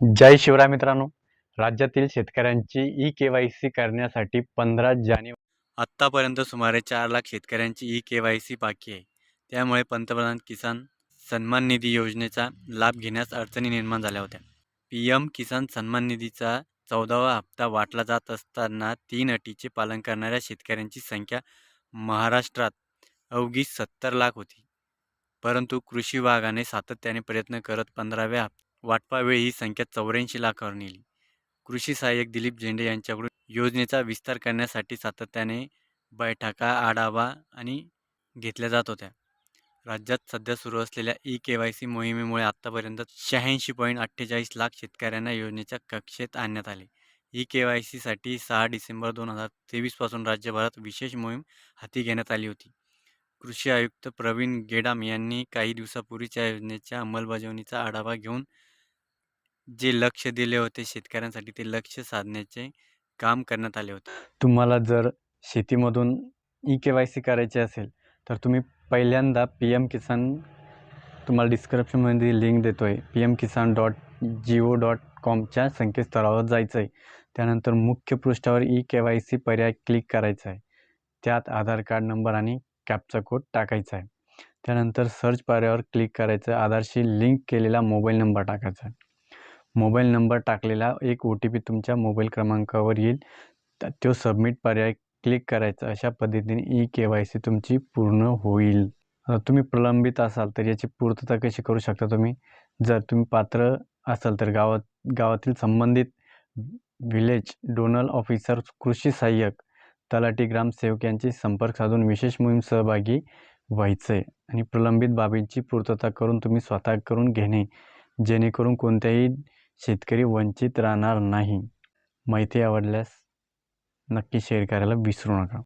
जय शिवराय मित्रांनो. राज्यातील शेतकऱ्यांची ई के वाय सी करण्यासाठी पंधरा जानेवारी आत्तापर्यंत सुमारे चार लाख शेतकऱ्यांची ई के वाय सी बाकी आहे. त्यामुळे पंतप्रधान किसान सन्मान निधी योजनेचा लाभ घेण्यास अडचणी निर्माण झाल्या होत्या. पी एम किसान सन्मान निधीचा चौदावा हप्ता वाटला जात असताना तीन अटीचे पालन करणाऱ्या शेतकऱ्यांची संख्या महाराष्ट्रात अवघी सत्तर लाख होती. परंतु कृषी विभागाने सातत्याने प्रयत्न करत पंधराव्या वाटपावेळी ही संख्या चौऱ्याऐंशी लाखावर नेली. कृषी सहाय्यक दिलीप झेंडे यांच्याकडून योजनेचा विस्तार करण्यासाठी सातत्याने बैठका आढावा आणि घेतल्या जात होत्या. राज्यात सध्या सुरू असलेल्या ई के वाय सी मोहिमेमुळे आत्तापर्यंत शहाऐंशी पॉईंट अठ्ठेचाळीस लाख शेतकऱ्यांना योजनेच्या कक्षेत आणण्यात आले. ई के वाय सीसाठी सहा डिसेंबर दोन हजार तेवीसपासून राज्यभरात विशेष मोहीम हाती घेण्यात आली होती. कृषी आयुक्त प्रवीण गेडाम यांनी काही दिवसापूर्वीच्या योजनेच्या अंमलबजावणीचा आढावा घेऊन जे लक्ष दिले होते शेतकऱ्यांसाठी ते लक्ष साधण्याचे काम करण्यात आले होते. तुम्हाला जर शेतीमधून ई के वाय सी करायची असेल तर तुम्ही पहिल्यांदा पी एम किसान तुम्हाला डिस्क्रिप्शनमध्ये लिंक देतो आहे P M Kisan dot G O dot कॉमच्या संकेतस्थळावर जायचं आहे त्यानंतर मुख्य पृष्ठावर ई के वाय सी पर्याय क्लिक करायचा आहे त्यात आधार कार्ड नंबर आणि कॅपचा कोड टाकायचा आहे त्यानंतर सर्च पर्यायावर क्लिक करायचं आधारशी लिंक केलेला मोबाईल नंबर टाकायचा आहे मोबाईल नंबर टाकलेला एक ओ टी पी तुमच्या मोबाईल क्रमांकावर येईल. तो सबमिट पर्याय क्लिक करायचा. अशा पद्धतीने ई के वाय सी तुमची पूर्ण होईल. तुम्ही प्रलंबित असाल तर याची पूर्तता कशी करू शकता तुम्ही? जर तुम्ही पात्र असाल तर गावात गावातील संबंधित विलेज डोनल ऑफिसर कृषी सहाय्यक तलाठी ग्रामसेवक यांची संपर्क साधून विशेष मोहीम सहभागी व्हायचं आहे आणि प्रलंबित बाबींची पूर्तता करून तुम्ही स्वतः करून घेणे. जेणेकरून कोणत्याही शेतकरी वंचित राहणार नाही. माहिती आवडल्यास नक्की शेअर करायला विसरू नका.